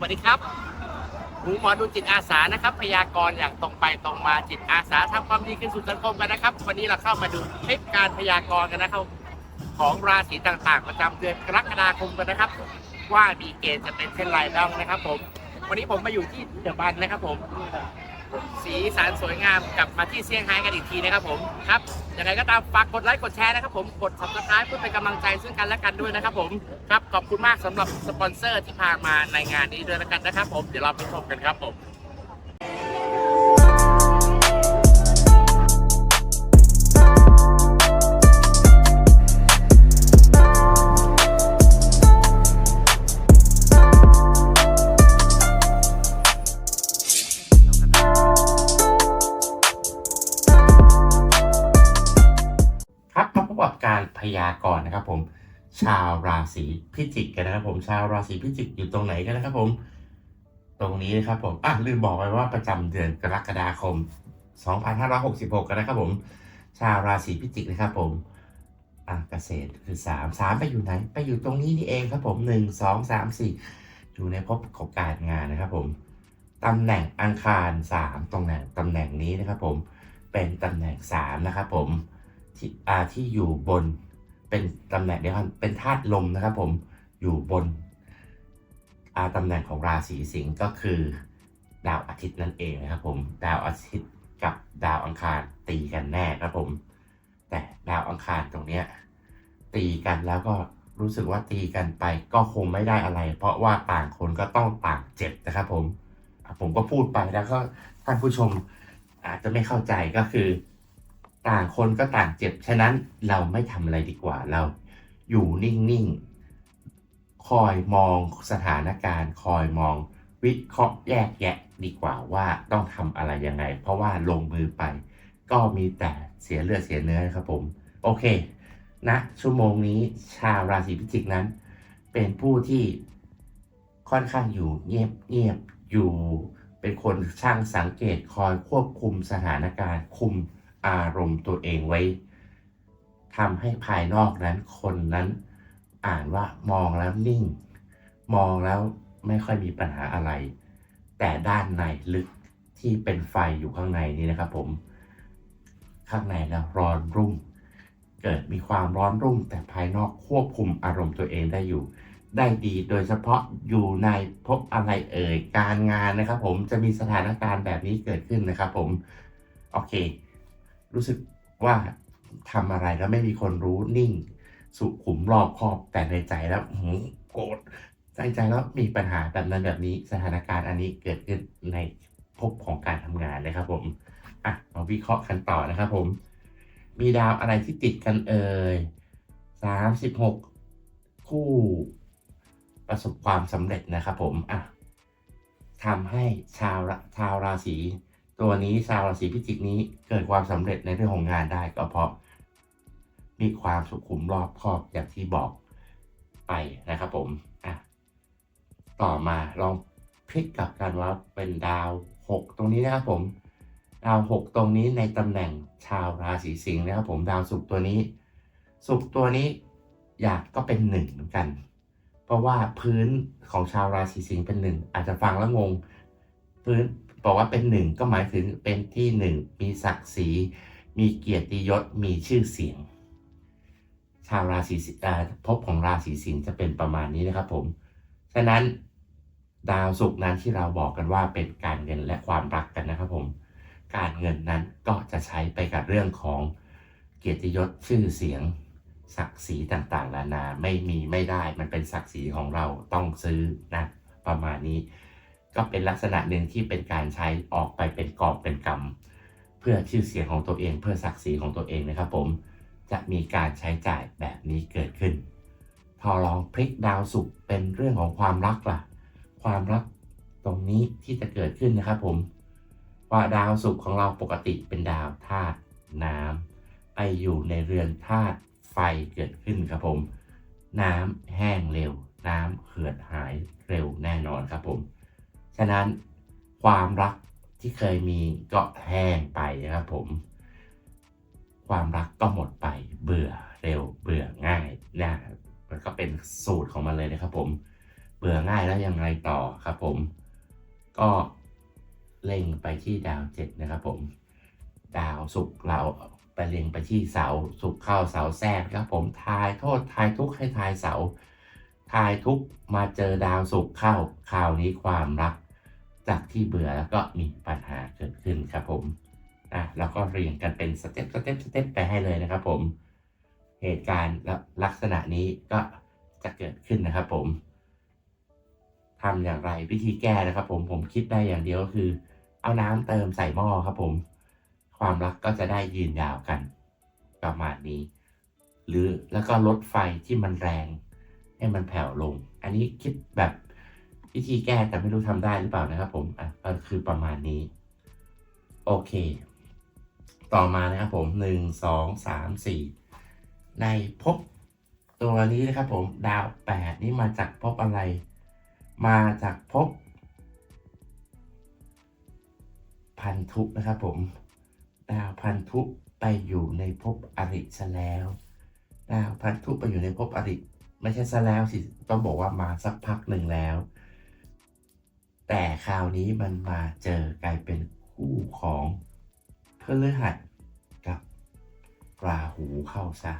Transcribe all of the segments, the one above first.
วัสดีครับหมูหมอดูจิตอาสานะครับ พยากรณ์อย่างตรงไปตรงมาจิตอาสาทำความดีขึ้นสู่สังคมกันนะครับ วันนี้เราเข้ามาดูคลิปการพยากรณ์กันนะครับ ของราศีต่างๆ ประจำเดือนกรกฎาคมกันนะครับ ว่ามีเกณฑ์จะเป็นเช่นไรบ้างนะครับ ผม วันนี้ผมมาอยู่ที่เดอะบันนะครับ ผม สีสันสวยงามกลับมาที่เซี่ยงไฮ้กันอีกทีนะครับผมครับยังไงก็ตามฝากกดไลค์กดแชร์นะครับผมกด subscribe เพื่อเป็นกำลังใจซึ่งกันและกันด้วยนะครับผมครับขอบคุณมากสำหรับสปอนเซอร์ที่พามาในงานนี้ด้วยแล้วกันนะครับผมเดี๋ยวเราไปชมกันครับผม นะครับผม ชาวราศีพิจิกกันนะครับผม ชาวราศีพิจิกอยู่ตรงไหนกันนะครับผม ตรงนี้นะครับผมอะลืมบอกไปว่าประจำเดือนกรกฎาคม 2566 กันนะครับผม ชาวราศีพิจิกนะครับผมอะเกษตรคือ 3 3 ไปอยู่ไหน ไปอยู่ตรงนี้นี่เองครับผม 1 2 3 4 อยู่ในภพของการงานนะครับผมตำแหน่งอังคาร 3ตรงไหนตำแหน่งนี้นะครับผมเป็นตำแหน่ง 3 นะครับผมที่อ่าที่อยู่บน เป็นตำแหน่งเดียวกันเป็นธาตุลมนะครับผมอยู่บนอาตำแหน่งของราศีสิงห์ก็คือ ดาวอาทิตย์นั่นเองนะครับผมดาวอาทิตย์กับดาวอังคารตีกันแน่ครับผม แต่ดาวอังคารตรงเนี้ยตีกันแล้วก็รู้สึกว่าตีกันไปก็คงไม่ได้อะไร เพราะว่าต่างคนก็ต้องต่างเจ็บนะครับผมผมก็พูดไปแล้วก็ท่านผู้ชมอาจจะไม่เข้าใจก็คือ ต่างคนก็ต่างเจ็บ ฉะนั้นเราไม่ทำอะไรดีกว่าเราอยู่นิ่งๆ คอยมองสถานการณ์ คอยมองวิเคราะห์แยกแยะดีกว่าว่าต้องทำอะไรยังไง เพราะว่าลงมือไป ก็มีแต่เสียเลือดเสียเนื้อครับผม โอเคนะชั่วโมงนี้ชาวราศีพิจิกนั้น เป็นผู้ที่ค่อนข้างอยู่เงียบเงียบอยู่ เป็นคนช่างสังเกตคอยควบคุมสถานการณ์คุม อารมณ์ตัวเองไว้ทำให้ภายนอกนั้นคนนั้นอ่านว่ามองแล้วนิ่ง มองแล้วไม่ค่อยมีปัญหาอะไร แต่ด้านในลึกที่เป็นไฟอยู่ข้างในนี้นะครับผม ข้างในแล้วร้อนรุ่ม เกิดมีความร้อนรุ่ม แต่ภายนอกควบคุมอารมณ์ตัวเองได้อยู่ ได้ดีโดยเฉพาะอยู่ในพบอะไรเอ่ยการงานนะครับ ผมจะมีสถานการณ์แบบนี้เกิดขึ้นนะครับ ผมโอเค รู้สึกว่าทำอะไรแล้วไม่มีคนรู้นิ่ง สุขุมรอบคอบแต่ในใจแล้วหืโกรธใจใจแล้วมีปัญหาแบบนั้นแบบนี้สถานการณ์อันนี้เกิดขึ้นในภพของการทำงานนะครับ ผมอะมาวิเคราะห์กันต่อนะครับ ผม มีดาวอะไรที่ติดกันเอ่ยสามสิบหกคู่ประสบความสำเร็จนะครับ ผมอะทำให้ชาวชาวราศี ตัวนี้ชาวราศีพิจิกนี้เกิดความสำเร็จในเรื่องของงานได้ก็เพราะ มีความสุขุมรอบคอบอย่างที่บอกไปนะครับผมอะต่อมาลองพลิกกลับกันว่าเป็นดาวหกตรงนี้นะครับผม ดาวหกตรงนี้ในตำแหน่งชาวราศีสิงห์นะครับผมดาวศุกร์ตัวนี้ศุกร์ตัวนี้อยากก็เป็นหนึ่งเหมือนกัน เพราะว่าพื้นของชาวราศีสิงห์เป็นหนึ่งอาจจะฟังแล้วงง พื้น บอกว่าเป็นหนึ่งก็หมายถึงเป็นที่หนึ่งมีศักดิ์ศรีมีเกียรติยศมีชื่อเสียง ชาวราศีสิเอ่อภพของราศีสิงห์จะเป็นประมาณนี้นะครับ ผม ฉะนั้นดาวศุกร์นั้นที่เราบอกกันว่าเป็นการเงินและความรักกันนะครับผม การเงินนั้นก็จะใช้ไปกับเรื่องของเกียรติยศชื่อเสียง ศักดิ์ศรีต่างๆนานาไม่มีไม่ได้มันเป็นศักดิ์ศรีของเราต้องซื้อนะประมาณนี้ ก็เป็นลักษณะหนึ่งที่เป็นการใช้ออกไปเป็นกอบเป็นกรรม เพื่อชื่อเสียงของตัวเองเพื่อศักดิ์ศรีของตัวเองนะครับผมจะมีการใช้จ่ายแบบนี้เกิดขึ้น พอลองพลิกดาวศุกร์เป็นเรื่องของความรักล่ะ ความรักตรงนี้ที่จะเกิดขึ้นนะครับผมว่าดาวศุกร์ของเราปกติเป็นดาวธาตุน้ำไปอยู่ในเรือนธาตุไฟเกิดขึ้นครับผม น้ำแห้งเร็ว น้ำเหือดหายเร็วแน่นอนครับผม ฉะนั้นความรักที่เคยมีก็แห้งไปนะครับผม ความรักก็หมดไปเบื่อเร็วเบื่อง่ายนะมันก็เป็นสูตรของมันเลยนะครับผม เบื่อง่ายแล้วยังไงต่อครับผม ก็เล็งไปที่ดาวเจ็ดนะครับผม ดาวศุกเราไปเล็งไปที่เสาศุกเข้าเสาแทรกครับผมทายโทษทายทุกข์ให้ทายเสาทายทุกมาเจอดาวศุกเข้าคราวนี้ความรัก จากที่เบื่อแล้วก็มีปัญหาเกิดขึ้นครับผมอะแล้วก็เรียงกันเป็นสเต็ปสเต็ปสเต็ปไปให้เลยนะครับผม เหตุการณ์และลักษณะนี้ก็จะเกิดขึ้นนะครับผมทำอย่างไรวิธีแก้นะครับ ผมผมคิดได้อย่างเดียวก็คือ เอาน้ำเติมใส่หม้อครับผม ความรักก็จะได้ยืนยาวกัน ประมาณนี้ หรือแล้วก็ลดไฟที่มันแรง ให้มันแผ่วลง อันนี้คิดแบบ วิธีแก้แต่ไม่รู้ทำได้หรือเปล่านะครับ ผมอะคือประมาณนี้ โอเค ต่อมานะครับผมหนึ่งสองสามสี่ในภพตัวนี้นะครับผมดาวแปดนี่มาจากภพอะไร มาจากภพพันธุนะครับผมดาวพันธุไปอยู่ในภพอริซะแล้วดาวพันธุไปอยู่ในภพอริไม่ใช่ซะแล้วสิต้องบอกว่ามาสักพักหนึ่งแล้ว แต่คราวนี้มันมาเจอกลายเป็นคู่ของพฤหัสกับราหูเข้าซะ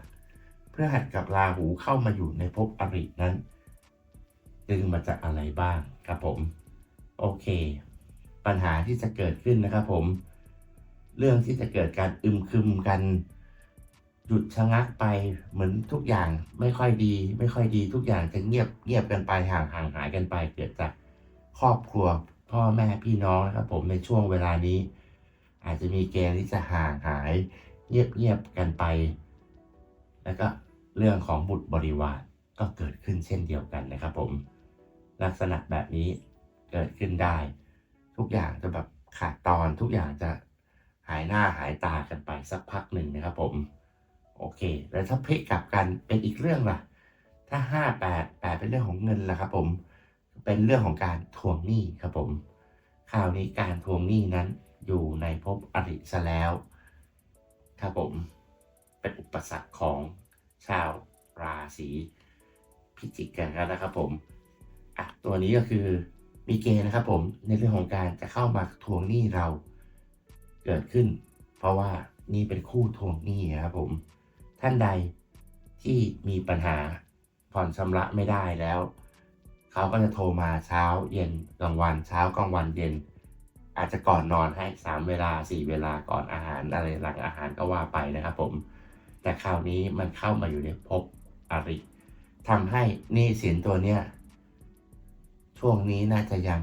พฤหัสกับราหูเข้ามาอยู่ในภพอรินั้น ดึงมาจากอะไรบ้างครับผม โอเค ปัญหาที่จะเกิดขึ้นนะครับผม เรื่องที่จะเกิดการอึมครึมกันหยุดชะงักไปเหมือนทุกอย่างไม่ค่อยดี ไม่ค่อยดีทุกอย่างจะเงียบเงียบกันไปห่างห่างหายกันไปเกิดจาก ครอบครัวพ่อแม่พี่น้องนะครับผมในช่วงเวลานี้ อาจจะมีเกณฑ์ที่จะห่างหายเงียบเงียบกันไป แล้วก็เรื่องของบุตรบริวารก็เกิดขึ้นเช่นเดียวกันนะครับ ผมลักษณะแบบนี้เกิดขึ้นได้ ทุกอย่างจะแบบขาดตอนทุกอย่างจะหายหน้าหายตากันไปสักพักหนึ่งนะครับ ผมโอเค แล้วถ้าพลิกกลับกันเป็นอีกเรื่องล่ะ ถ้าห้าแปดแปดเป็นเรื่องของเงินล่ะครับ ผม เป็นเรื่องของการทวงหนี้ครับผมคราวนี้การทวงหนี้นั้นอยู่ในภพอริซะแล้วครับผมเป็นอุปสรรคของชาวราศีพิจิกกันนะครับผมอะตัวนี้ก็คือมีเกณฑ์นะครับผมในเรื่องของการจะเข้ามาทวงหนี้เราเกิดขึ้น เพราะว่านี่เป็นคู่ทวงหนี้ครับผมท่านใดที่มีปัญหาผ่อนชำระไม่ได้แล้ว เขาก็จะโทรมาเช้าเย็นกลางวันเช้ากลางวันเย็น อาจจะก่อนนอนให้สามเวลาสี่เวลาก่อนอาหารอะไรหลังอาหารก็ว่าไปนะครับผม แต่คราวนี้มันเข้ามาอยู่ในภพอริทำให้นี้สินตัวเนี้ยช่วงนี้น่าจะยัง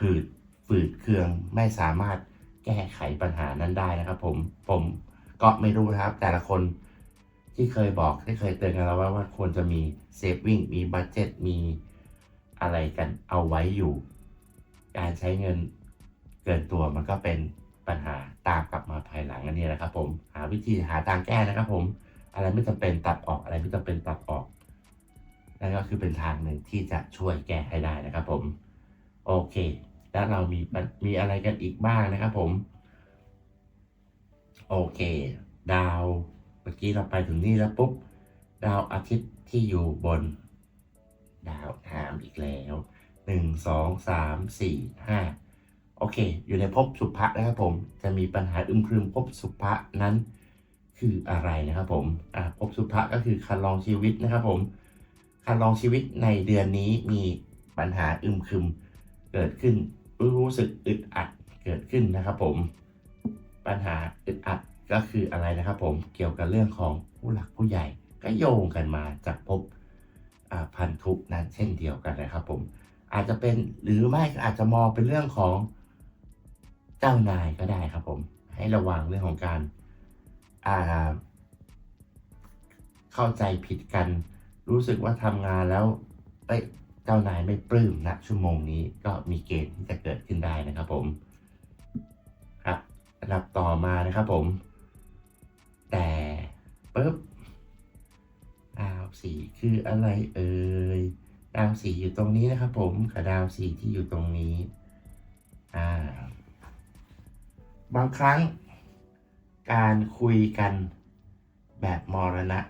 หืดฝืดเคืองไม่สามารถแก้ไขปัญหานั้นได้นะครับ ผมผมก็ไม่รู้นะครับ แต่ละคนที่เคยบอกที่เคยเตือนกันแล้วว่าว่าควรจะมีเซฟวิ่งมีบัตเจ็ตมี อะไรกันเอาไว้อยู่ การใช้เงินเกินตัวมันก็เป็นปัญหาตามกลับมาภายหลังอันนี้นะครับ ผมหาวิธีหาทางแก้นะครับ ผม อะไรไม่จำเป็นตัดออกอะไรไม่จำเป็นตัดออกนั่นก็คือเป็นทางหนึ่งที่จะช่วยแก้ให้ได้นะครับ ผมโอเค แล้วเรามีมีอะไรกันอีกบ้างนะครับ ผม โอเค ดาวเมื่อกี้เราไปถึงนี่แล้วปุ๊บ ดาวอาทิตย์ที่อยู่บน ดาวหามอีกแล้วหนึ่งสองสามสี่ห้าโอเค อยู่ในภพสุภะนะครับผม จะมีปัญหาอึมครึมภพสุภะนั้นคืออะไรนะครับผมอ่าภพสุภะก็คือคันลองชีวิตนะครับผมการลองชีวิตในเดือนนี้มีปัญหาอึมครึมเกิดขึ้น รู้สึกอึดอัดเกิดขึ้นนะครับผม ปัญหาอึดอัดก็คืออะไรนะครับผม เกี่ยวกับเรื่องของผู้หลักผู้ใหญ่ก็โยงกันมาจากภพ พันธุนั้นเช่นเดียวกันนะครับผมอาจจะเป็นหรือไม่อาจจะมองเป็นเรื่องของเจ้านายก็ได้ครับผม ให้ระวังเรื่องของการเข้าใจผิดกัน รู้สึกว่าทำงานแล้วเอ้ยเจ้านายไม่ปลื้มนะชั่วโมงนี้ก็มีเกณฑ์ที่จะเกิดขึ้นได้นะครับผมครับอันดับต่อมานะครับผม แต่ปุ๊บ ดาวสีคืออะไรเอ่ยดาวสีอยู่ตรงนี้นะครับผมกับดาวสีที่อยู่ตรงนี้อ่าบางครั้งการคุยกันแบบมรณะ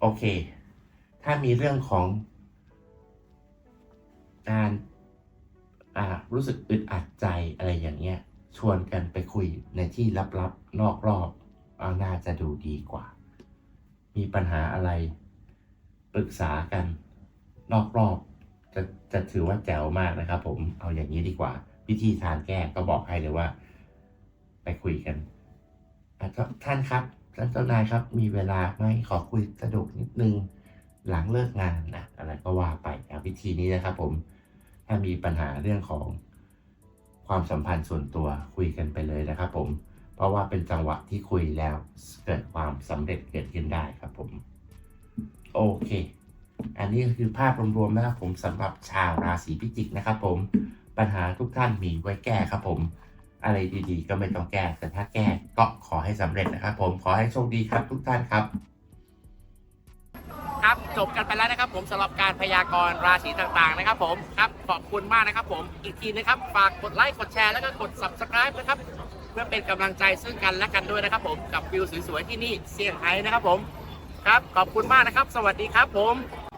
โอเค ถ้ามีเรื่องของการรู้สึกอึดอัดใจอะไรอย่างเงี้ย ชวนกันไปคุยในที่ลับๆนอกรอบ น่าจะดูดีกว่า มีปัญหาอะไร ปรึกษากัน นอกรอบจะจะถือว่าแจ๋วมากนะครับ ผมเอาอย่างนี้ดีกว่า วิธีทางแก้ก็บอกให้เลยว่า ไปคุยกันท่านครับท่านเจ้านายครับ มีเวลาไหมขอคุยสะดวกนิดนึงหลังเลิกงานนะอะไรก็ว่าไปอะวิธีนี้นะครับ ผมถ้ามีปัญหาเรื่องของความสัมพันธ์ส่วนตัวคุยกันไปเลยนะครับ ผม เพราะว่าเป็นจังหวะที่คุยแล้วเกิดความสำเร็จเกิดขึ้นได้ครับผม โอเค อันนี้ก็คือภาพรวมๆนะครับผมสำหรับชาวราศีพิจิกนะครับผมปัญหาทุกท่านมีไว้แก้ครับผม อะไรดีๆ ก็ไม่ต้องแก้ แต่ถ้าแก้ก็ขอให้สำเร็จนะครับผมขอให้โชคดีครับทุกท่านครับครับจบกันไปแล้วนะครับผมสำหรับการพยากรณ์ราศีต่างๆนะครับผมครับขอบคุณมากนะครับผมอีกทีนะครับฝากกดไลค์กดแชร์แล้วก็กด subscribe นะครับ เพื่อเป็นกำลังใจซึ่งกันและกันด้วยนะครับผมกับวิวสวยๆที่นี่เซี่ยงไฮ้นะครับผมครับขอบคุณมากนะครับ สวัสดีครับผม